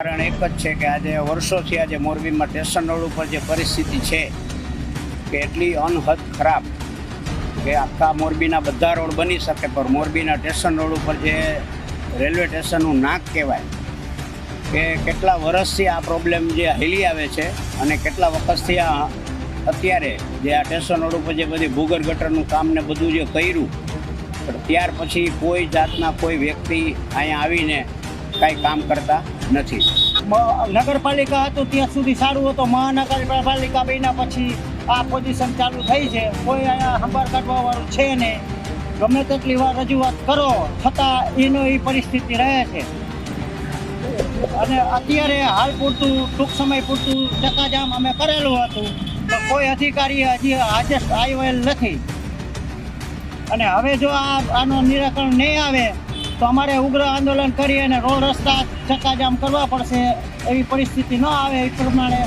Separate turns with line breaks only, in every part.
કારણ એક જ છે કે આજે વર્ષોથી આજે મોરબીમાં સ્ટેશન રોડ ઉપર જે પરિસ્થિતિ છે કે એટલી અનહદ ખરાબ કે આખા મોરબીના બધા રોડ બની શકે, પણ મોરબીના સ્ટેશન રોડ ઉપર જે રેલવે સ્ટેશનનું નાક કહેવાય કે કેટલા વર્ષથી આ પ્રોબ્લેમ જે હેલી આવે છે અને કેટલા વખતથી આ અત્યારે જે આ સ્ટેશન રોડ ઉપર જે બધી ભૂગર ગટરનું કામ ને બધું જે કર્યું ત્યાર પછી કોઈ જાતના કોઈ વ્યક્તિ અહીંયા આવીને કાંઈ કામ કરતા નથી.
નગરપાલિકા હતું, ત્યાં સુધી સારું હતું. મહાનગરપાલિકા બન્યા પછી આ પોઝિશન ચાલુ થઈ છે. કોઈ અહીંયા સંભાળ કાઢવા વાળું છે નહીં. ગમે તેટલી વાર રજૂઆત કરો, છતાં એનો એ પરિસ્થિતિ રહે છે. અને અત્યારે હાલ પૂરતું, ટૂંક સમય પૂરતું ચકાજામ અમે કરેલું હતું તો કોઈ અધિકારી હજી હાજર આવેલ નથી. અને હવે જો આ, આનું નિરાકરણ નહીં આવે તો અમારે ઉગ્ર આંદોલન કરી અને રોડ રસ્તા ચક્કાજામ કરવા પડશે એવી પરિસ્થિતિ ન આવે એ પ્રમાણે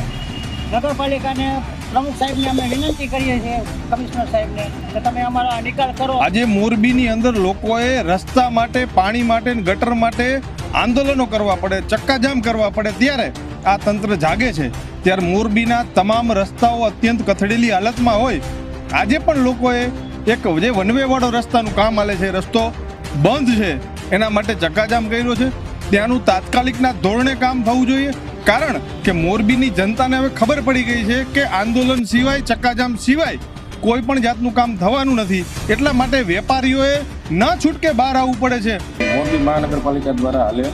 નગરપાલિકાને પ્રમુખ સાહેબને અમે વિનંતી કરીએ છીએ, કમિશનર સાહેબને, કે તમે અમારા નિકાલ કરો.
આજે મોરબીની અંદર લોકોએ રસ્તા માટે, પાણી માટે ગટર માટે આંદોલનો કરવા પડે, ચક્કાજામ કરવા પડે. ત્યારે આ તંત્ર જાગે છે. ત્યારે મોરબીના તમામ રસ્તાઓ અત્યંત કથળેલી હાલતમાં હોય. આજે પણ લોકોએ એક જે વનવેવાળો રસ્તાનું કામ આલે છે, રસ્તો બંધ છે. એના માટે ચક્કાજામ કર્યો છે. ત્યાંનું તાત્કાલિકના ધોરણે કામ થવું જોઈએ. કારણ કે મોરબીની જનતાને હવે ખબર પડી ગઈ છે કે આંદોલન સિવાય ચક્કાજામ સિવાય કોઈ પણ જાતનું કામ થવાનું નથી. એટલા માટે વેપારીઓએ ન છૂટકે બહાર આવવું પડે છે.
મોરબી મહાનગરપાલિકા દ્વારા હાલે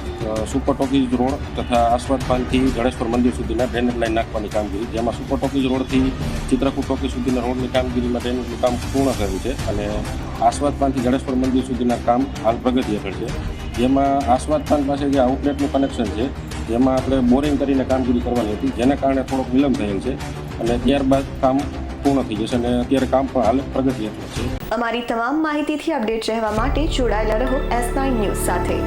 સુપર ટોકીઝ રોડ તથા આસ્વાદ પાનથી ગણેશ્વર મંદિર સુધીના ડ્રેનેજ લાઈન નાખવાની કામગીરી, જેમાં સુપર ટોકીઝ રોડથી ચિત્રકૂટ ટોકી સુધીના રોડની કામગીરીમાં ડ્રેનેજનું કામ પૂર્ણ થયું છે અને આસ્વાદ ગણેશ્વર મંદિર સુધીના કામ હાલ પ્રગતિ હેઠળ છે. જેમાં આસ્વાદ પાસે જે આઉટલેટનું કનેક્શન છે, જેમાં આપણે બોરિંગ કરીને કામગીરી કરવાની હતી, જેના કારણે થોડોક વિલંબ થયેલ છે અને ત્યારબાદ કામ પૂર્ણ થઈ જશે અને અત્યારે કામ પણ હાલ પ્રગતિ છે.
અમારી તમામ માહિતીથી અપડેટ રહેવા માટે જોડાયેલા રહો એસ ન્યૂઝ સાથે.